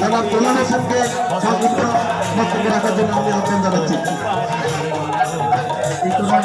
জনাব কল্যাণ হোসেনকে সংক্ষিপ্ত বক্তব্য রাখার জন্য আমি আহ্বান জানাচ্ছি। কাজ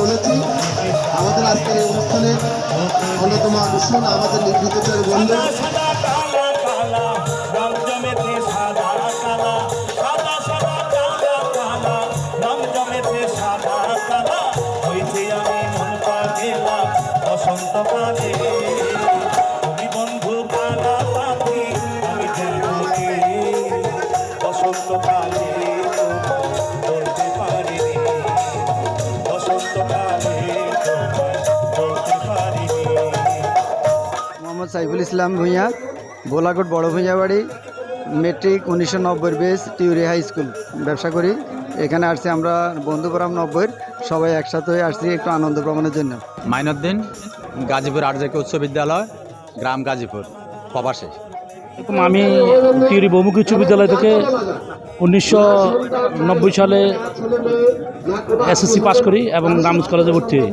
বলেছি। আমাদের আজকের এই অনুষ্ঠানে অন্যতম আকর্ষণ আমাদের নির্বিচার বন্ধু। সাইফুল ইসলাম ভূঁইয়া বোলাকোট বড় ভূঁইয়া বাড়ি মেট্রিক উনিশশো নব্বই বেস টিউরি হাই স্কুল। ব্যবসা করি। এখানে আসছি আমরা বন্ধুপুরাম নব্বইয়ের সবাই একসাথে হয়ে আসছি একটু আনন্দ ভ্রমণের জন্য। মাইনুদ্দিন গাজীপুর আর্যকে উচ্চ বিদ্যালয় গ্রাম গাজীপুর প্রবাসী। এরকম আমি টিউরি বহুমুখী উচ্চ বিদ্যালয় থেকে উনিশশো নব্বই সালে এসএসসি পাস করি এবং রামজ কলেজে ভর্তি হই।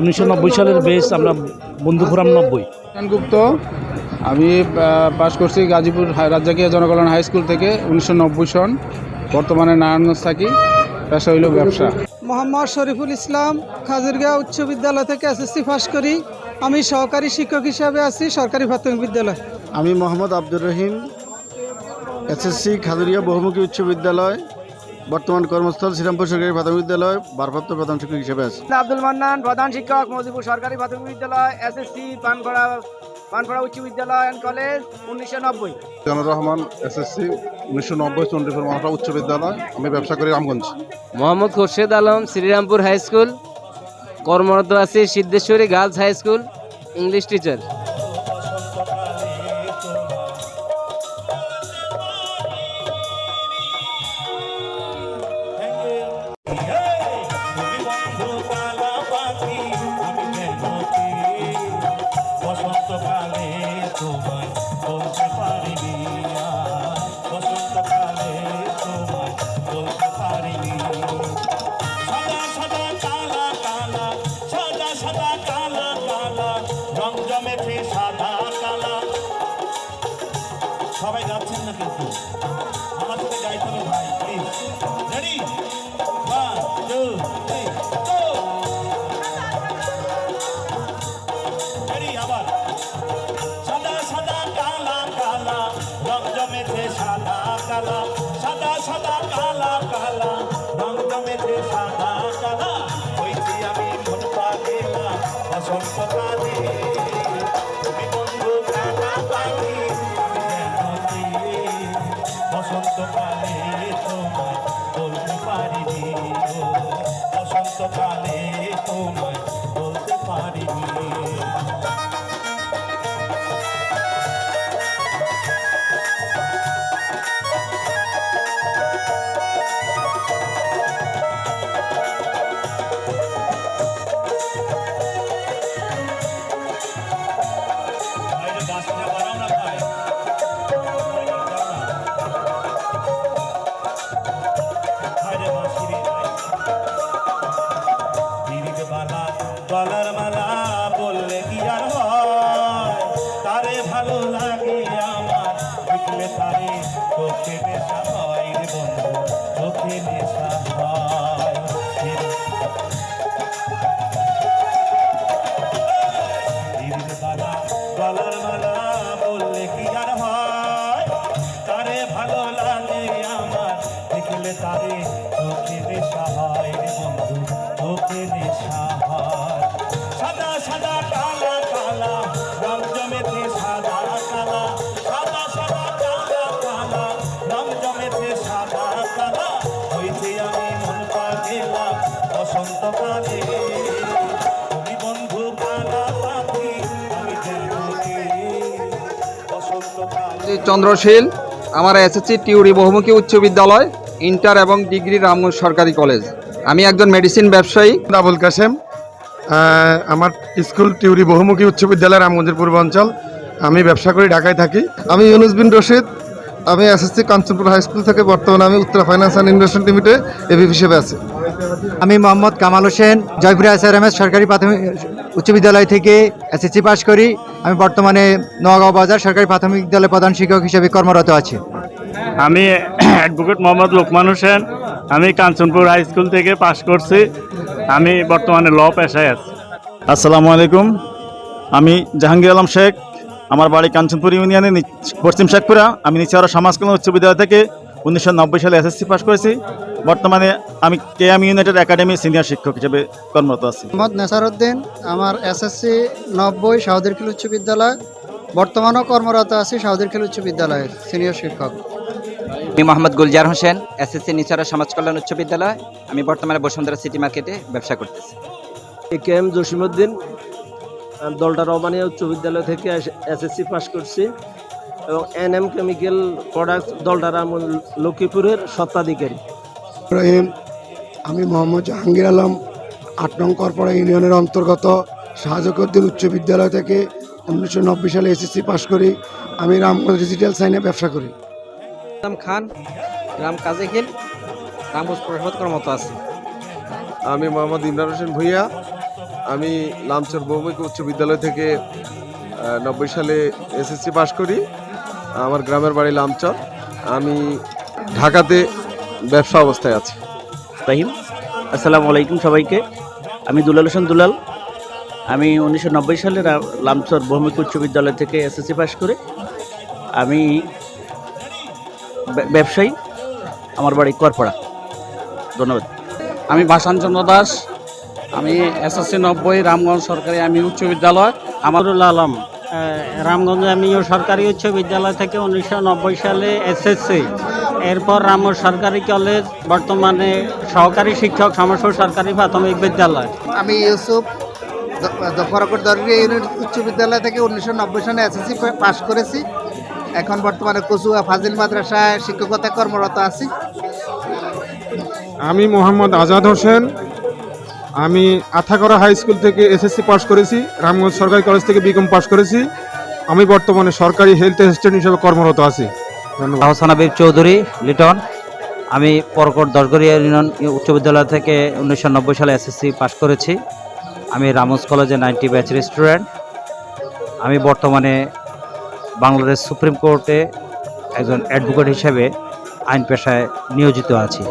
উনিশশো নব্বই সালের বেস আমরা বন্ধুপুরাম নব্বই। গুপ্ত। আমি পাশ করছি গাজীপুর রাজ্জাকিয়া জনকল্যাণ হাই স্কুল থেকে উনিশশো নব্বই সন। বর্তমানে নারায়ণগঞ্জ থাকি। পেশা হইল ব্যবসা। মোহাম্মদ শরীফুল ইসলাম খাজুরগাঁও উচ্চ বিদ্যালয় থেকে এসএসসি পাস করি। আমি সহকারী শিক্ষক হিসাবে আছি সরকারি প্রাথমিক বিদ্যালয়। আমি মোহাম্মদ আব্দুর রহিম এসএসসি খাদুরিয়া বহুমুখী উচ্চ বিদ্যালয়। বর্তমান কর্মস্থল শ্রীরামপুর সরকারি প্রাথমিক বিদ্যালয় ভারপ্রাপ্ত প্রধান শিক্ষক হিসেবে আছি। আব্দুল মান্নান প্রধান শিক্ষক মজিবুর সরকারি প্রাথমিক বিদ্যালয় এসএসসি পানপাড়া পানপাড়া উচ্চ বিদ্যালয় অ্যান্ড কলেজ উনিশশো নব্বই। জানুর রহমান এসএসসি উনিশশো নব্বই চন্ডীপুর মহাটা উচ্চ বিদ্যালয় আমি ব্যবসা করি Ramganj. Mohammad Khorshed Alam Srirampur high school. কর্মরত আছি Siddheshwari girls high school English teacher. বসন্তকালে তোমায় সাদা কালা কালা রং জমেতে সাদা কালা সাদা সাদা কালা কালা রং জমেতে সাদা কালা আমি মন তুমি বন্ধু কালা পাখি আমি চন্দ্রশীল আমার এসএসসি টিউরি বহুমুখী উচ্চ বিদ্যালয় ইন্টার এবং ডিগ্রি রামগঞ্জ সরকারি কলেজ। আমি একজন মেডিসিন ব্যবসায়ী। রাবুল কাসেম আমার স্কুল টিউরি বহুমুখী উচ্চ বিদ্যালয় রামগঞ্জের পূর্বাঞ্চল আমি ব্যবসা করি, ঢাকায় থাকি। আমি ইউনুস বিন রশিদ। আমি এসএসসি কাঞ্চনপুর হাই স্কুল থেকে বর্তমানে আমি Uttara finance and investment limited ABF হিসেবে আছি। আমি Mohammad Kamal Hossain, Joypur S R M S সরকারি প্রাথমিক উচ্চ বিদ্যালয় থেকে এসএসসি পাস করি। আমি বর্তমানে নোয়াগাঁও বাজার সরকারি প্রাথমিক বিদ্যালয় প্রধান শিক্ষক হিসেবে কর্মরত আছি। আমি অ্যাডভোকেট মোহাম্মদ লোকমান হোসেন। আমি কাঞ্চনপুর হাই স্কুল থেকে পাশ করছি। আমি বর্তমানে ল পেশায় আছি। আসসালামু আলাইকুম। আমি জাহাঙ্গীর আলম শেখ। আমার বাড়ি কাঞ্চনপুর ইউনিয়নে পশ্চিম শেখপুরা। আমি নিচেরা সমাজ কল্যাণ উচ্চ বিদ্যালয় থেকে উনিশশো নব্বই সালে এসএসসি পাশ করেছি। বর্তমানে আমি K M United academy senior শিক্ষক হিসেবে কর্মরত আছি। মোহাম্মদ নেসারউদ্দিন। আমার এসএসসি নব্বই সাউদিরখিল উচ্চ বিদ্যালয়। বর্তমানেও কর্মরত আছি সাউদিরখিল উচ্চ বিদ্যালয়ের সিনিয়র শিক্ষক। আমি মোহাম্মদ গুলজার হোসেন এসএসসি নিচারা সমাজ কল্যাণ উচ্চ বিদ্যালয়। আমি বর্তমানে বসুন্ধরা সিটি মার্কেটে ব্যবসা করতেছি। এ কে এম জসিমুদ্দিন দলটা রবানিয়া উচ্চ বিদ্যালয় থেকে এসএসসি পাশ করছি এবং এন এম কেমিক্যাল প্রোডাক্টস দলটার লক্ষ্মীপুরের স্বত্বাধিকারী। রহিম আমি মোহাম্মদ জাহাঙ্গীর আলম আট নং করপড়া ইউনিয়নের অন্তর্গত শাহজাকুদ্দিন উচ্চ বিদ্যালয় থেকে উনিশশো নব্বই সালে এসএসসি পাশ করি। আমি রামগঞ্জ ডিজিটাল সাইনে ব্যবসা করি। খান গ্রাম কাজেখিল রামগঞ্জ প্রশাসক কর্মরত আছি। আমি মোহাম্মদ ইমরান হোসেন ভুইয়া। আমি লামচর বহুমুখী উচ্চ বিদ্যালয় থেকে নব্বই সালে এসএসসি পাশ করি। আমার গ্রামের বাড়ি লামচর। আমি ঢাকাতে ব্যবসা অবস্থায় আছি। রাহিম আসসালামু আলাইকুম সবাইকে। আমি দুলাল হোসেন দুলাল। আমি উনিশশো নব্বই সালে লামচর বহুমুখী উচ্চ বিদ্যালয় থেকে এসএসসি পাস করে। আমি ব্যবসায়ী, আমার বাড়ি করপাড়া। ধন্যবাদ। আমি ভাসান চন্দ্র দাস, আমি এসএসসি নব্বই, রামগঞ্জ সরকারি, আমি উচ্চ বিদ্যালয়। আমারুল আলম রামগঞ্জ আমিও সরকারি উচ্চ বিদ্যালয় থেকে উনিশশো নব্বই সালে এসএসসি। এরপর রাম সরকারি কলেজ, বর্তমানে সহকারী শিক্ষক সমস্ত সরকারি প্রাথমিক বিদ্যালয়। আমি ইউসুফ ফরাকর দরগিয়া ইউনিট উচ্চ বিদ্যালয় থেকে উনিশশো নব্বই সালে এসএসসি পাশ করেছি। এখন বর্তমানে কচুয়া ফাজিল মাদ্রাসায় শিক্ষকতা কর্মরত আছি। আমি মোহাম্মদ আজাদ হোসেন। আমি আথাকরা হাই স্কুল থেকে এসএসসি পাস করেছি রামগঞ্জ সরকারি কলেজ থেকে বিকম পাস করেছি। আমি বর্তমানে সরকারি হেলথ অ্যাসিস্ট্যান্ট হিসেবে কর্মরত আছি। ধন্যবাদ। আহসান চৌধুরী লিটন। আমি পরকট দশগড়িয়া ইউনিয়ন উচ্চ বিদ্যালয় থেকে উনিশশো নব্বই সালে এসএসসি পাশ করেছি। আমি রামোস কলেজে নাইনটি ব্যাচের স্টুডেন্ট। আমি বর্তমানে বাংলাদেশ সুপ্রিম কোর্টে একজন অ্যাডভোকেট হিসেবে আইন পেশায় নিয়োজিত আছি।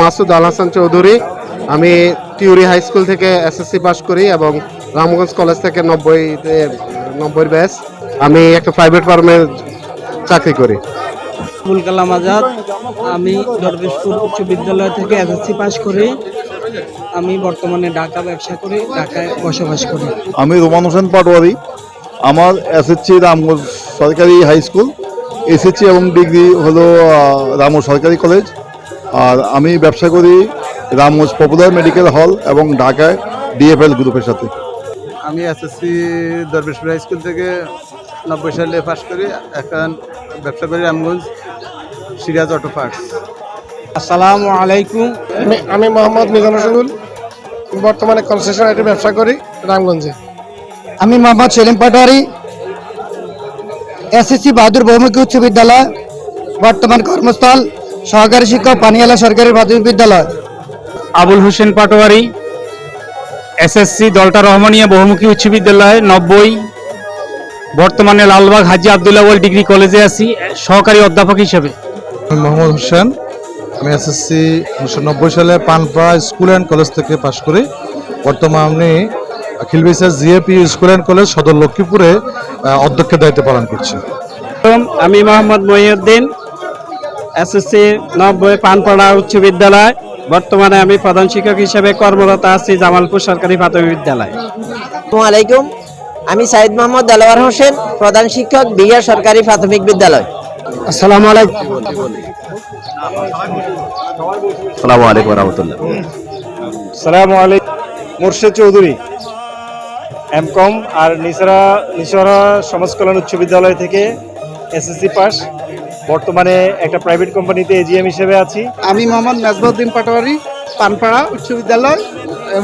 মাসুদ আল হাসান চৌধুরী আমি টিউরি হাই স্কুল থেকে এসএসসি পাশ করি এবং রামগঞ্জ কলেজ থেকে নব্বই নব্বই ব্যাচ আমি একটা প্রাইভেট ফার্মে চাকরি করি। আবুল কালাম আজাদ আমি দরবেশপুর উচ্চ বিদ্যালয় থেকে এসএসসি পাশ করি। আমি বর্তমানে ঢাকা ব্যবসা করি ঢাকায় বসবাস করি। আমি রোমান হোসেন পাটোয়ারি আমার এসএসসি রামগঞ্জ সরকারি হাই স্কুল এসএসসি এবং ডিগ্রি হলো রামগঞ্জ সরকারি কলেজ। আর আমি ব্যবসা করি রামগঞ্জ পপুলার মেডিকেল হল এবং ঢাকায় ডিএফএল গ্রুপের সাথে। আমি এসএসসি দরবেশপুর হাই স্কুল থেকে নব্বই সালে পাস করি এখন ব্যবসা করি রামগঞ্জ সিরাজ অটো পার্টস। আসসালামু আলাইকুম। আমি আমি মোহাম্মদ মিজান হোসেনুল বর্তমানে কনসেশন কনসেশনারি ব্যবসা করি রামগঞ্জে। আমি মোহাম্মদ সেলিম পাটোয়ারি এসএসসি বাহাদুর বহুমুখী উচ্চ বিদ্যালয় বর্তমান কর্মস্থল সহকারী শিক্ষক পানিয়ালা সরকারি প্রাথমিক বিদ্যালয়। আবুল হোসেন পাটোয়ারি এসএসসি দলটা রহমানিয়া বহুমুখী উচ্চ বিদ্যালয় নব্বই। বর্তমানে লালবাগ হাজি আবদুল্লাহ ডিগ্রি কলেজে আছি সহকারী অধ্যাপক হিসেবে। আমি মোহাম্মদ হোসেন আমি এসএসসি উনিশশো নব্বই সালে পানপাড়া স্কুল অ্যান্ড কলেজ থেকে পাশ করি। বর্তমানে Khilbisa GAP school and college সদর লক্ষ্মীপুরে অধ্যক্ষের দায়িত্ব পালন করছি। আমি মোহাম্মদ মহিউদ্দিন এসএসসি নব্বই পানপাড়া উচ্চ বিদ্যালয়। বর্তমানে আমি প্রধান শিক্ষক হিসেবে কর্মরত আছি জামালপুর সরকারি প্রাথমিক বিদ্যালয়। আলাইকুম। আমি সাইদ মোহাম্মদ দেলোয়ার হোসেন প্রধান শিক্ষক বিহার সরকারি প্রাথমিক বিদ্যালয়। আসসালামু আলাইকুম। আসসালামু আলাইকুম রহমতুল্লাহ। সালাম আলাইকুম। মোর্শেদ চৌধুরী এমকম আর নিসরা নিসরা সমাজ কল্যাণ উচ্চ বিদ্যালয় থেকে এসএসসি পাস। বর্তমানে একটা প্রাইভেট কোম্পানিতে এজিএম হিসেবে আছি। আমি মোহাম্মদ নাজবাউদ্দিন পাটোয়ারি পানপাড়া উচ্চ বিদ্যালয়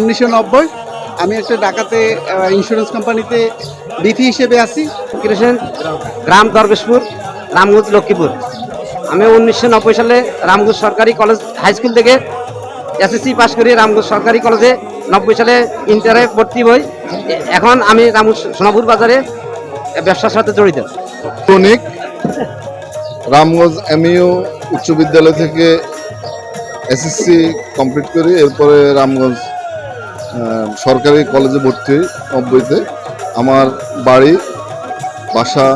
উনিশশো নব্বই। আমি একটা ঢাকাতে ইন্স্যুরেন্স কোম্পানিতে বিপি হিসেবে আছি। কৃষ্ণ গ্রাম দরবেশপুর রামগঞ্জ লক্ষ্মীপুর। আমি উনিশশো নব্বই সালে রামগঞ্জ সরকারি কলেজ হাই স্কুল থেকে এসএসসি পাশ করি রামগঞ্জ সরকারি কলেজে নব্বই সালে ইন্টারে ভর্তি হই। এখন আমি রামগঞ্জ সোনাপুর বাজারে ব্যবসার সাথে জড়িত। টনিক রামগঞ্জ এমইউ উচ্চ বিদ্যালয় থেকে এসএসসি কমপ্লিট করি, এরপরে রামগঞ্জ সরকারি কলেজে ভর্তি হই নব্বইতে। আমার বাড়ি বাসা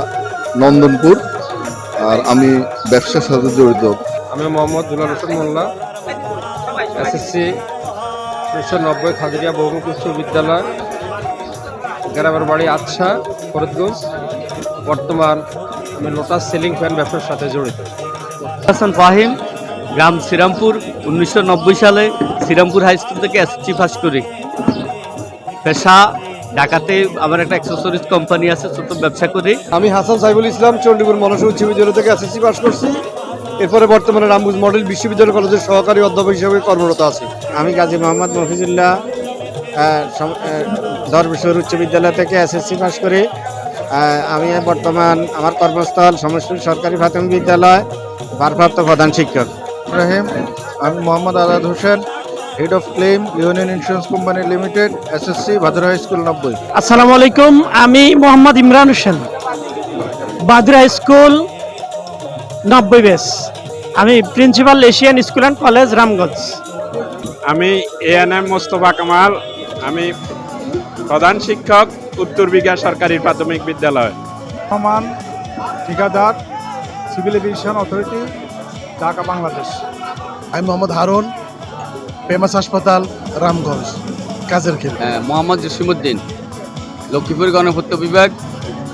নন্দনপুর, আর আমি ব্যবসার সাথে জড়িত। আমি মোহাম্মদ দুলাল হোসেন মোল্লা এসএসসি উনিশশো নব্বই খাজরিয়া বহুমুখী উচ্চ বিদ্যালয়, গ্রামের বাড়ি আচ্ছা ফরিদগঞ্জ, বর্তমান লোটাস সেলিং ফ্যান ব্যবসার সাথে জড়িত। হাসান ফাহিম গ্রাম শ্রীরামপুর উনিশশো নব্বই সালে শ্রীরামপুর হাই স্কুল থেকে এসএসসি পাস করি। পেশা ঢাকাতে আমার একটা অ্যাক্সেসরিজ কোম্পানি আছে ছোট ব্যবসা করি। আমি হাসান সাইফুল ইসলাম চণ্ডীপুর মনসা উচ্চ বিদ্যালয় থেকে এসএসসি পাস করছি। এরপরে বর্তমানে রামবুজ মডেল বিশ্ববিদ্যালয় কলেজের সহকারী অধ্যাপক হিসেবে কর্মরত আছি। আমি গাজী মোহাম্মদ মফিজুল্লাহ দরবেশ্বর উচ্চ বিদ্যালয় থেকে এসএসসি পাস করি। আমি বর্তমান আমার কর্মস্থল সমষ্টি সরকারি প্রাথমিক বিদ্যালয় ভারপ্রাপ্ত প্রধান শিক্ষক। ইব্রাহিম আমি Mohammad Azad Hossain head of claim union insurance company limited SSC Bhadar high school নব্বই। আসসালামু আলাইকুম আমি মোহাম্মদ ইমরান হোসেন বাদরা স্কুল নব্বই বেস আমি principal Asian school and college Ramganj আমি A N M Mostafa Kamal আমি প্রধান শিক্ষক উত্তর বিঘা সরকারি প্রাথমিক বিদ্যালয়। রহমান ঠিকাদার civil aviation authority Dhaka Bangladesh. আমি মোহাম্মদ হারুন ফেমাস হাসপাতাল রামগঞ্জ কাজের খেল। মোহাম্মদ জসিমুদ্দিন লক্ষ্মীপুর গণপূর্ত বিভাগ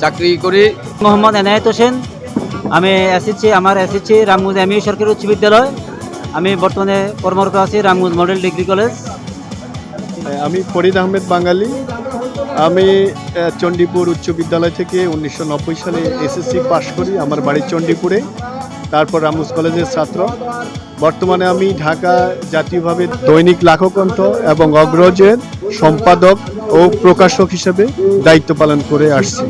চাকরি করি। মোহাম্মদ এনায়েত হোসেন আমি এসেছি আমার এসেছি রামগঞ্জ এমইউ সরকারি উচ্চ বিদ্যালয়। আমি বর্তমানে কর্মরত আছি রামগঞ্জ মডেল ডিগ্রি কলেজ। আমি ফরিদ আহমেদ বাঙালি আমি চণ্ডীপুর উচ্চ বিদ্যালয় থেকে উনিশশো নব্বই সালে এসএসসি পাশ করি আমার বাড়ি চণ্ডীপুরে। তারপর রামুস কলেজের ছাত্র। বর্তমানে আমি ঢাকা জাতীয়ভাবে দৈনিক লাখকণ্ঠ এবং অগ্রজের সম্পাদক ও প্রকাশক হিসেবে দায়িত্ব পালন করে আসছি।